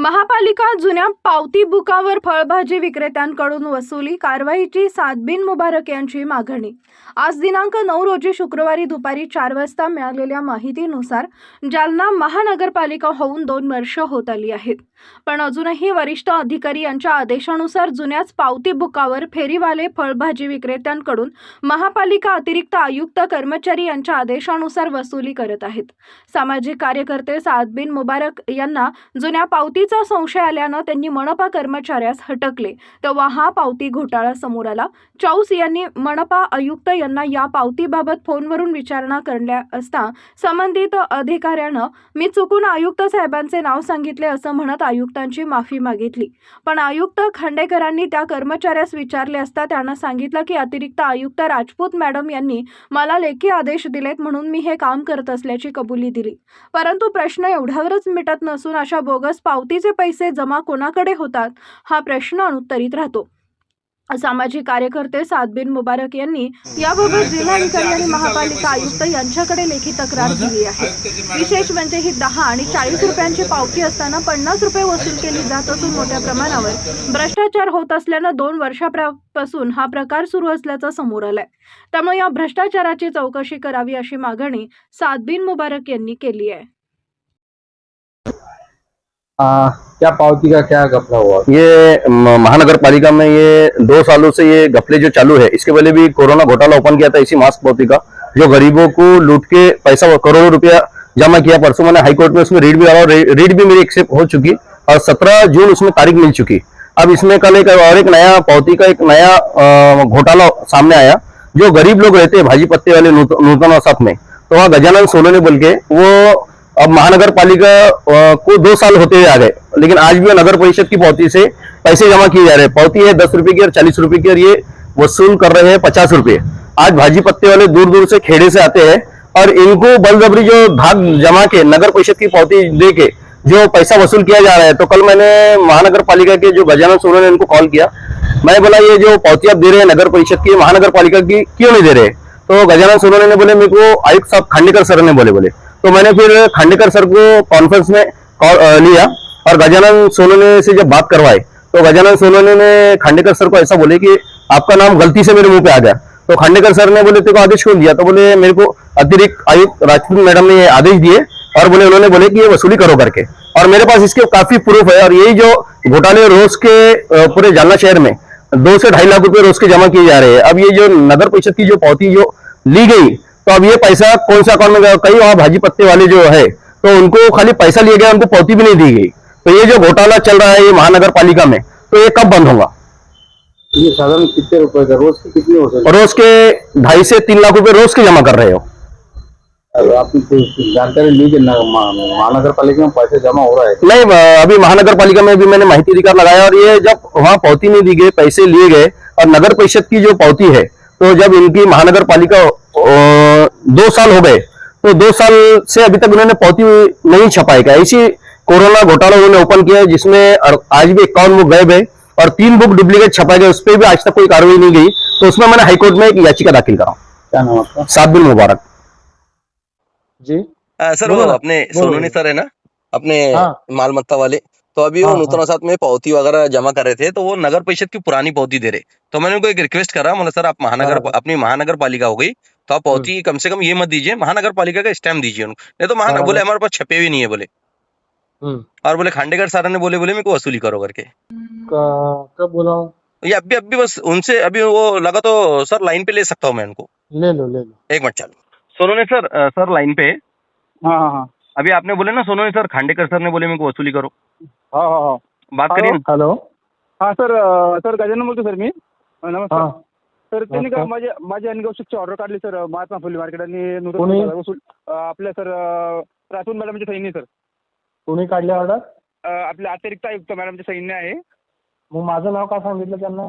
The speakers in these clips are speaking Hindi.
महापालिका जुन्या पावती बुकावर फळभाजी विक्रेत्यांकडून वसुली कारवाईची सादबिन मुबारक यांची मागणी. आज दिनांक नऊ रोजी शुक्रवारी दुपारी चार वाजता मिळालेल्या माहितीनुसार जालना महानगरपालिका होऊन दोन वर्ष होत आली आहेत. पण अजूनही वरिष्ठ अधिकारी यांच्या आदेशानुसार जुन्याच पावती बुकावर फेरीवाले फळभाजी विक्रेत्यांकडून महापालिका अतिरिक्त आयुक्त कर्मचारी यांच्या आदेशानुसार वसुली करत आहेत. सामाजिक कार्यकर्ते सादबिन मुबारक यांना जुन्या पावतीचा संशय आल्यानं त्यांनी मनपा कर्मचाऱ्यास हटकले. तेव्हा हा पावती घोटाळा समोर आला. चौस यांनी मनपा आयुक्त यांना या पावतीबाबत फोनवरून विचारणा करण्या असता संबंधित अधिकाऱ्यानं मी चुकून आयुक्त साहेबांचे नाव सांगितले असं म्हणत आयुक्तांची माफी मागितली. पण आयुक्त खांडेकरांनी त्या कर्मचाऱ्यास विचारले असता त्यानं सांगितलं की अतिरिक्त आयुक्त राजपूत मॅडम यांनी मला लेखी आदेश दिलेत म्हणून मी हे काम करत असल्याची कबुली दिली. परंतु प्रश्न एवढ्यावरच मिटत नसून अशा बोगस पावतीचे पैसे जमा कोणाकडे होतात? हा प्रश्न अनुत्तरित राहतो. सामाजिक कार्यकर्ते सादबिन मुबारक यांनी याबाबत जिल्हाधिकारी आणि महापालिका आयुक्त यांच्याकडे लेखी तक्रार दिली आहे. विशेष म्हणजे ही दहा आणि चाळीस रुपयांची पावती असताना पन्नास रुपये वसूल केली जात असून मोठ्या प्रमाणावर भ्रष्टाचार होत असल्यानं दोन वर्षापासून हा प्रकार सुरू असल्याचं समोर आलंय. त्यामुळे या भ्रष्टाचाराची चौकशी करावी अशी मागणी सादबिन मुबारक यांनी केली आहे. क्या पावती का क्या घपला हुआ? ये महानगर पालिका में ये दो सालों से ये घपले जो चालू है, इसके पहले भी कोरोना घोटाला ओपन किया था इसी मास्क पावती का, जो गरीबों को लूट के पैसा करोड़ों रुपया जमा किया। परसों मैंने हाईकोर्ट में उसमें रीड भी डाला रीड भी मेरी एक्सेप्ट हो चुकी, और सत्रह जून उसमें तारीख मिल चुकी। अब इसमें कल एक और एक नया पावती का एक नया घोटाला सामने आया, जो गरीब लोग रहते हैं, भाजी पत्ते वाले नूत- नूतन वसात में। तो वहाँ गजानन सोलो ने बोल के, वो अब महानगर पालिका को दो साल होते हुए आ गए, लेकिन आज भी नगर परिषद की पावती से पैसे जमा किए जा रहे हैं। पावती है दस रुपए की और चालीस रुपए की, और ये वसूल कर रहे हैं पचास रुपए। आज भाजी पत्ते वाले दूर दूर से खेड़े से आते हैं, और इनको बलजबरी जो भाग जमा के, नगर परिषद की पावती दे के जो पैसा वसूल किया जा रहा है तो कल मैंने महानगर पालिका के जो गजानन सोनो ने इनको कॉल किया। मैं बोला, ये जो पावती आप दे रहे हैं नगर परिषद की महानगर पालिका की, क्यों नहीं दे रहे? तो गजानन सोनोने ने बोले, मेरे को आयुक्त साहब खांडेकर सर ने बोले बोले। तो मैंने फिर खांडेकर सर को कॉन्फ्रेंस में कॉल लिया और गजानन सोनोने से जब बात करवाई तो गजानन सोनोने ने खांडेकर सर को ऐसा बोले कि आपका नाम गलती से मेरे मुँह पे आ गया। तो खांडेकर सर ने बोले, तेरे को आदेश क्यों दिया? तो बोले, मेरे को अतिरिक्त आयुक्त राजपूत मैडम ने आदेश दिए और बोले, उन्होंने बोले कि ये वसूली करो करके। और मेरे पास इसके काफ़ी प्रूफ है और यही जो घोटाले रोज के पूरे जालना शहर में दो से ढाई लाख रुपए रोज के जमा किए जा रहे हैं। अब ये जो नगर परिषद की जो पावती जो ली गई तो अब ये पैसा कौन सा अकाउंट में गया? कई वहाँ भाजी पत्ते वाले जो है तो उनको खाली पैसा लिया गया उनको पावती भी नहीं दी गई। तो ये जो घोटाला चल रहा है ये महानगर पालिका में तो ये कब बंद होगा? ये साधारण कितने रुपए का? रोज की कितनी हो सकती रोज के ढाई से तीन लाख रुपए रोज के जमा कर रहे हो। कोई जानकारी ली कि महानगर पालिका में पैसे जमा हो रहा है। नहीं अभी महानगर पालिका में भी मैंने माहिती अधिकार लगाया और ये जब वहाँ पावती नहीं दी गई पैसे लिए गए और नगर परिषद की जो पावती है तो जब इनकी महानगर पालिका दो साल हो गए। तो दो साल से अभी तक उन्होंने पावती नहीं छपाई क्या? इसी कोरोना घोटाला उन्होंने ओपन किया है जिसमें आज भी इक्यावन बुक गायब है और तीन बुक डुप्लीकेट छपाए गए उस पर भी आज तक कोई कार्रवाई नहीं गई। तो उसमें मैंने हाईकोर्ट में एक याचिका दाखिल करा क्या नाम आपका? सात बिल मुबारक। जी। आ, सर वो अपने। सोनोनी सर है ना? अपने हाँ। मालमत्ता वाले। तो अभी हाँ, वो हाँ, नूतन साथ में पावती वगैरह जमा कर रहे थे तो वो नगर परिषद की पुरानी पावती दे रहे। तो मैंने उनको एक रिक्वेस्ट करा बोला सर आप महानगर हाँ। अपनी महानगर पालिका हो गई तो आप पावती कम से कम ये मत दीजिए महानगर पालिका का स्टैम्प दीजिए उनको। नहीं तो महानगर हाँ। बोले हमारे पास छपे हुए नहीं है बोले। हम्म। और बोले खांडेकर सर ने बोले बोले मेरे को वसूली करो करके। कब बोला ये अभी अभी बस उनसे अभी वो लगा तो सर लाइन पे ले सकता हूँ मैं उनको। ले लो ले लो। एक मिनट चलो। चालू सोनोने सर सर लाइन पे। हाँ हाँ हाँ। अभी आपने बोले ना सोनोने सर खांडेकर सर ने बोले मेरे को वसूली करो। हा हा हा। बात करिए हेलो? हाँ सर सर गजानन बोलतो सर मी। नमस्कार। सर त्यांनी का. माझ्या माझ्या अनगौशिकची ऑर्डर काढली सर महात्मा फुले मार्केट आणि नूतन कोणी? बाजार वसूल अं, आपल्या सर अं, राजून मॅडमचे सैन्य सर कोणी काढली ऑर्डर अं, आपल्या अतिरिक्त आयुक्त मॅडमचे सैन्य आहे. मग माझं नाव का सांगितलं त्यांना?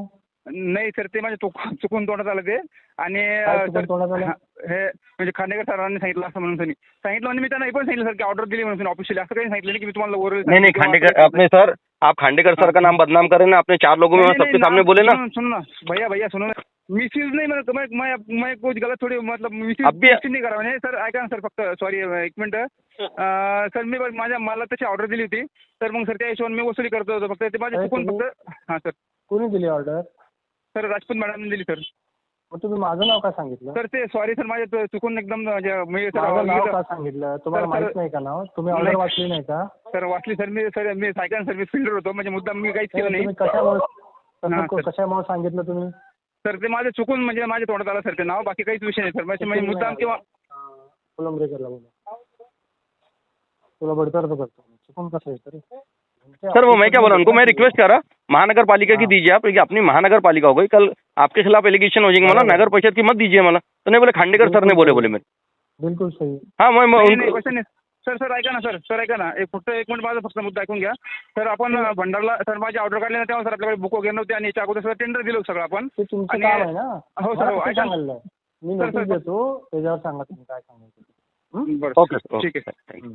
नाही सर ते माझे चुक- चुकून तोंडात आलं ते. आणि काय अं, चुकून सर तोंडात आलं? हा, हे म्हणजे खांडेकर सरांनी सांगितलं असं म्हणून त्यांनी. सांगितलं आणि मी त्यांना हे पण सांगितलं सर की ऑर्डर दिली म्हणून ऑफिशियल असं काही सांगितलं नाही की मी तुम्हाला वर नहीं नहीं खांडेकर अपने सर आप खांडेकर सर का नाम बदनाम कर रहे ना अपने चार लोगों में सबके सामने बोले ना सुनो ना. भैया भैया सुनो ना. मिसयूज नाही म्हणत. मैं मैं मैं कुछ गलत थोडी मतलब मिसयूज अब भी- नाही करा म्हणजे सर ऐका ना सर फक्त सॉरी एक मिनिट. अं, सर मी बघ- माझ्या मला तशी ऑर्डर दिली होती. तर मग सर त्या हिशोबाने मी वसुली करतो होतो. फक्त ते माझे अरे चुकून तुम्ही- फक्त हां सर. कोणी दिली ऑर्डर सर राजपूत मॅडमने दिली सर. मग तुम्ही माझं नाव का सांगितलं? सर ते सॉरी सर माझ्या चु- चुकून एकदम म्हणजे मी माझं नाव सर का सांगितलं? तुम्हाला सर, माहीत नाही का नाव? तुम्ही ऑर्डर नाही. वाचली नाही का? सर वाचली सर. मी सर मी ऐका ना सर मी फील्डर होतो. म्हणजे मुद्दाम मी काहीच केलं नाही. तुम्ही कशामुळे हां, कसं- सर. कशामुळे सांगितलं तुम्ही? सर ते माझे चुकून म्हणजे माझ्या तोंडात आलं सर ते नाव. बाकी काहीच विषय नाही सर. म्हणजे म्हणजे मुद्दाम किंवा कोलंबरेकरला बोला तुला बडतर्फ करतो. चुकून कसं आहे तरी? सर वो मैं क्या बोला उनको मैं रिक्वेस्ट कर रहा महानगर पालिका की दीजिए आप ये अपनी महानगर पालिका हो गई। कल आपके खिलाफ एलिगेशन हो जाएँगे। मला नगर परिषद की मत दीजिए मला तो नहीं बोले खांडेकर सर ने बोले बोले मेरे। बिल्कुल सही। हाँ मैं मैं नाही, नाही, उनको नाही. सर सर ऐका ना सर सर ऐका ना. एक फक्त एक मिनिट माझा फक्त मुद्दा ऐकून घ्या. सर आपण भंडारला सर माझी ऑर्डर काढली ना तेव्हा सर आपल्याकडे बुक वगैरे नव्हते आणि याच्या अगोदर सर टेंडर दिलं होतं सगळं आपण. ते तुमचं आणि- काम आहे ना? हो, सर, मला हो, किती ऐका- सांगायला. मी सर, नोटीस सर, देतो त्याच्यावर सांगा तुम्ही काय सांगायचं. ते. हं? बरं ओके सर ठीक आहे. थँक्यू